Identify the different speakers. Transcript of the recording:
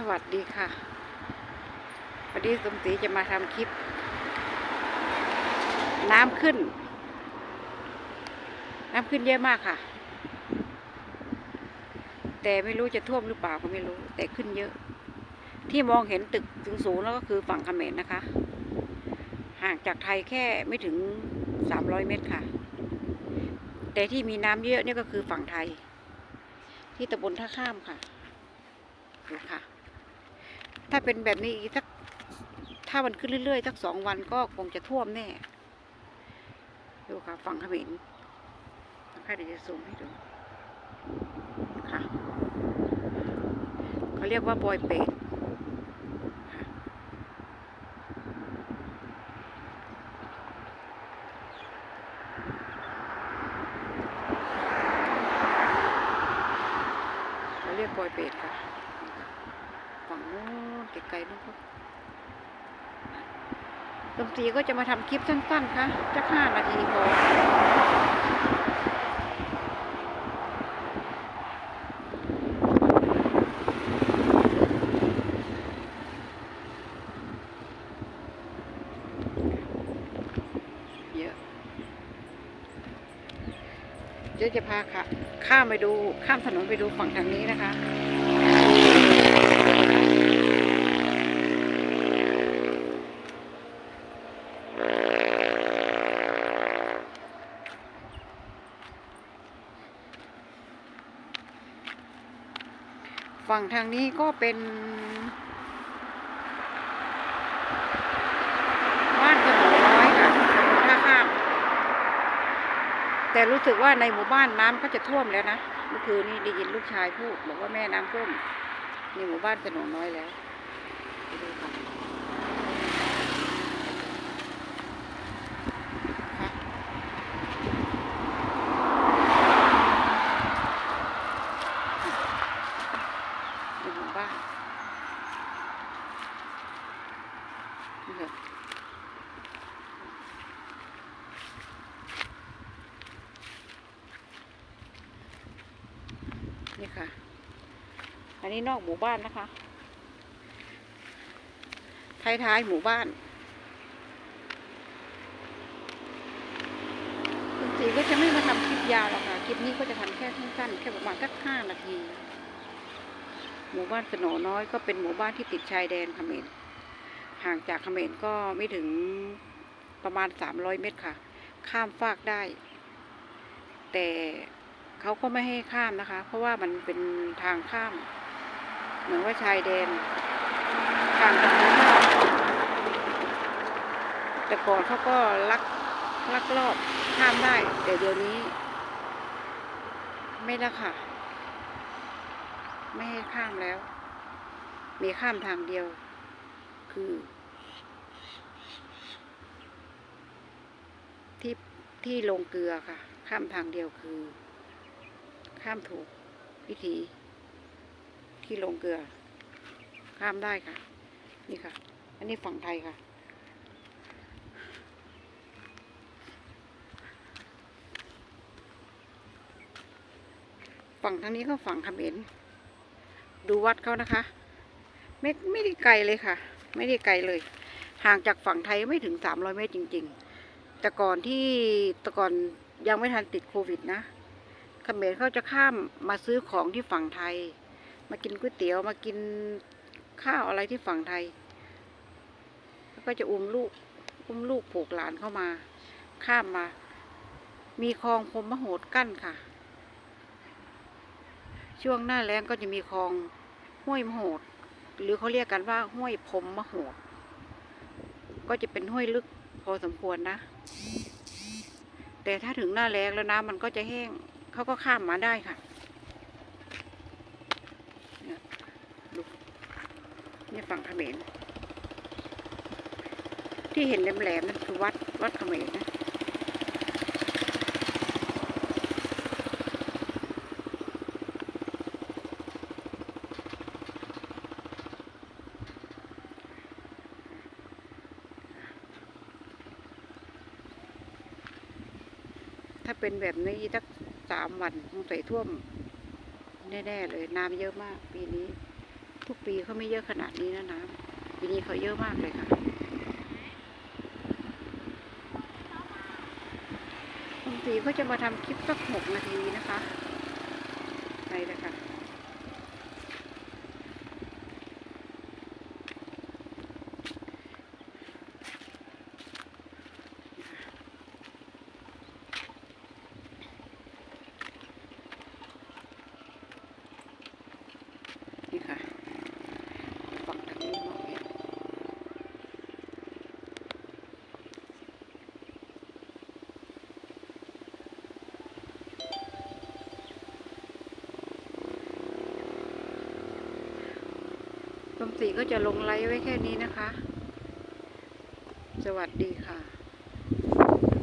Speaker 1: สวัสดีค่ะวันนี้สมศรีจะมาทำคลิป น้ำขึ้น น้ำขึ้นเยอะมากค่ะ แต่ไม่รู้จะท่วมหรือเปล่าก็ไม่รู้ แต่ขึ้นเยอะ ที่มองเห็นตึกสูงๆแล้วก็คือฝั่งเขมรนะคะ ห่างจากไทยแค่ไม่ถึงสามร้อยเมตรค่ะ แต่ที่มีน้ำเยอะเนี่ยก็คือฝั่งไทย ที่ตำบลท่าข้ามค่ะดูค่ะ ถ้าเป็นแบบนี้อีกสักถ้ามันขึ้นเรื่อยๆสักสองวันก็คงจะท่วมแน่ ดูค่ะฝั่งขมรค่ะเดี๋ยวจะซูมให้ดูค่ะเขาเรียกว่าบอยเปดเขาเรียกบอยเป็ดค่ะ ฝั่งนู้นไกลๆนู้นดนตรีก็จะมาทำคลิปสั้นๆค่ะจักห้านาทีพอเยอะเดี๋ยวจะพาค่ะ ข้ามไปดูข้ามถนนไปดูฝั่งทางนี้นะคะ ฝั่งทางนี้ก็เป็นบ้านถนนน้อยค่ะท่าข้ามแต่รู้สึกว่าในหมู่บ้านน้ำก็จะท่วมแล้วนะเมื่อคืนนี้ได้ยินลูกชายพูดบอกว่าแม่น้ำท่วมในหมู่บ้านถนนน้อยแล้วไปดูค่ะในหมู่บ้านนี่ค่ะ นี่ค่ะ อันนี้นอกหมู่บ้านนะคะ ท้ายๆหมู่บ้านคุณสีก็จะไม่มาทำคลิปยาวหรอกค่ะ คลิปนี้ก็จะทำแค่สั้นๆ แค่ประมาณสักห้านาที หมู่บ้านสโหนน้อยก็เป็นหมู่บ้านที่ติดชายแดนเขมร ห่างจากเขมรก็ไม่ถึงประมาณสามร้อยเมตรค่ะ ข้ามฟากได้ แต่เขาก็ไม่ให้ข้ามนะคะ เพราะว่ามันเป็นทางข้าม เหมือนว่าชายแดนทางตรงนี้แต่ก่อนเขาก็ลักลักลอบข้ามได้ แต่เดี๋ยวนี้ ไม่และค่ะ ไม่ให้ข้ามแล้ว มีข้ามทางเดียว คือ ที่ที่ลงเกลือค่ะ ข้ามทางเดียวคือ ข้ามถูกวิธี ที่ลงเกลือ ข้ามได้ค่ะ นี่ค่ะ อันนี้ฝั่งไทยค่ะ ฝั่งทางนี้ก็ฝั่งเขมรดูวัดเขานะคะ ไม่ไม่ได้ไกลเลยค่ะ ไม่ได้ไกลเลย ห่างจากฝั่งไทยไม่ถึงสามร้อยเมตรจริง ๆ แต่ก่อนที่แต่ก่อนยังไม่ทันติดโควิดนะเขมรเขาจะข้ามมาซื้อของที่ฝั่งไทย มากินก๋วยเตี๋ยวมากินข้าวอะไรที่ฝั่งไทย แล้วก็จะอุ้มลูก อุ้มลูกผูกหลานเข้ามา ข้ามมา มีคลองพรหมโหดกั้นค่ะ ช่วงหน้าแล้งก็จะมีคลองห้วยมโหด หรือเขาเรียกกันว่าห้วยพรหมโหด ก็จะเป็นห้วยลึกพอสมควรนะ แต่ถ้าถึงหน้าแล้งแล้วน้ำมันก็จะแห้ง เขาก็ข้ามมาได้ค่ะเนี่ยดู นี่ฝั่งเขมรที่เห็นแหลมๆนั่นคือวัดวัดเขมรนะถ้าเป็นแบบนี้สักสามวันคงใส่ท่วม แน่ ๆ เลย น้ำเยอะมากปีนี้ ทุกปีเขาไม่เยอะขนาดนี้นะน้ำปีนี้เขาเยอะมากเลยค่ะบางทีเขาจะมาทำคลิปสักหกนาทีนะคะไปเลยค่ะ นี่ค่ะ ฝั่งทางนี้มองเห็น ลมสีก็จะลงไลฟ์ไว้แค่นี้นะคะ สวัสดีค่ะ